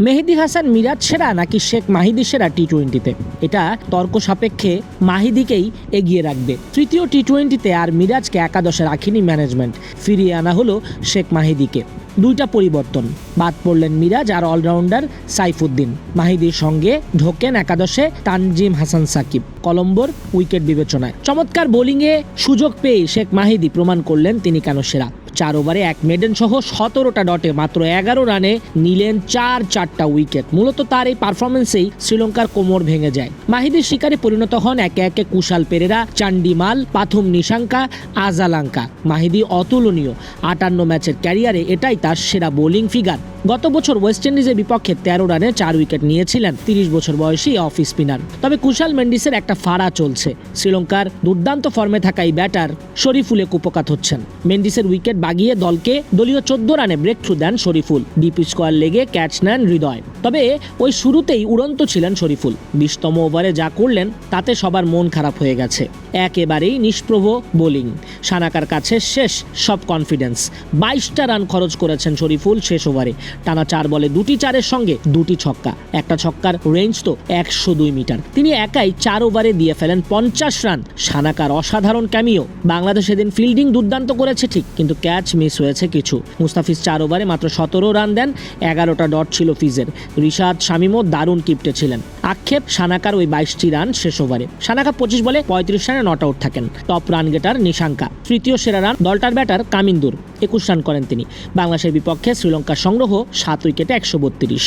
মেহেদি হাসান, মিরাজ সেরা নাকি শেখ মাহিদি সেরা টি টোয়েন্টিতে এটা তর্ক সাপেক্ষে মাহিদিকেই এগিয়ে রাখবে। তৃতীয় টি টোয়েন্টিতে আর মিরাজকে একাদশে রাখেনি ম্যানেজমেন্ট ফিরিয়ে আনা হলো শেখ মাহিদিকে। দুইটা পরিবর্তন। বাদ পড়লেন মিরাজ আর অলরাউন্ডার সাইফুদ্দিন। মাহিদির সঙ্গে ঢোকেন একাদশে তানজিম হাসান সাকিব। কলম্বোর উইকেট বিবেচনায়। চমৎকার বোলিংয়ে সুযোগ পেয়ে শেখ মাহিদি প্রমাণ করলেন তিনি কেন সেরা। চার ওভারে এক মেডেন সহ সতেরোটা ডটে মাত্র এগারো রানে নিলেন চার চারটা উইকেট। মূলত তার এই পারফরমেন্সেই শ্রীলঙ্কার কোমর ভেঙে যায়। মাহিদের শিকারে পরিণত হন একে একে কুশাল পেরেরা, চান্ডিমাল, পাথুম নিশাঙ্কা, আজালাঙ্কা। মাহিদি অতুলনীয়। আটান্ন ম্যাচের ক্যারিয়ারে এটাই তার সেরা বোলিং ফিগার। গত বছর ওয়েস্ট ইন্ডিজের বিপক্ষে তেরো রানে চার উইকেট নিয়েছিলেন তিরিশ বছর বয়সী অফ স্পিনার। তবে কুশাল মেন্ডিসের একটা ফাড়া চলছে। শ্রীলঙ্কার দুর্দান্ত ফর্মে থাকা এই ব্যাটার শরীফুলে কুপকাত হচ্ছেন। মেন্ডিসের উইকেট বাগিয়ে দলকে দলীয় চোদ্দ রানে ব্রেক থ্রু দেন শরীফুল। ডিপ স্কোয়ার লেগে ক্যাচ নেন হৃদয়। তবে ওই শুরুতেই উড়ন্ত ছিলেন শরীফুল। বিশতম ওভারে যা করলেন, তাতে সবার মন খারাপ হয়ে গেছে। একেবারেই নিষ্প্রভ বোলিং। সানাকার কাছে শেষ সব কনফিডেন্স বাইশটা রান খরচ করেছেন শরীফুল শেষ ওভারে। টানা চার বলে দুটি চারের সঙ্গে দুটি ছক্কা। একটা ছক্কার রেঞ্জ তো একশো দুই মিটার। তিনি একাই চার ওভারে দিয়ে ফেলেন পঞ্চাশ রান। সানাকার অসাধারণ ক্যামিও বাংলাদেশ এদিন ফিল্ডিং দুর্দান্ত করেছে ঠিক, কিন্তু ক্যাচ মিস হয়েছে কিছু। মুস্তাফিজ চার ওভারে মাত্র সতেরো রান দেন, এগারোটা ডট ছিল ফিজের। রিশাদ শামিমও দারুণ কিপটে ছিলেন। আক্ষেপ, সানাকার ওই বাইশটি রান শেষ ওভারে সানাকা পঁচিশ বলে পঁয়ত্রিশ রানে নট আউট থাকেন। Top run getter Nissanka. তৃতীয় সেরা রান দলটার ব্যাটার কামিন্দুর একুশ রান করেন তিনি। বাংলাদেশের বিপক্ষে শ্রীলঙ্কার সংগ্রহ সাত উইকেটে একশো বত্রিশ।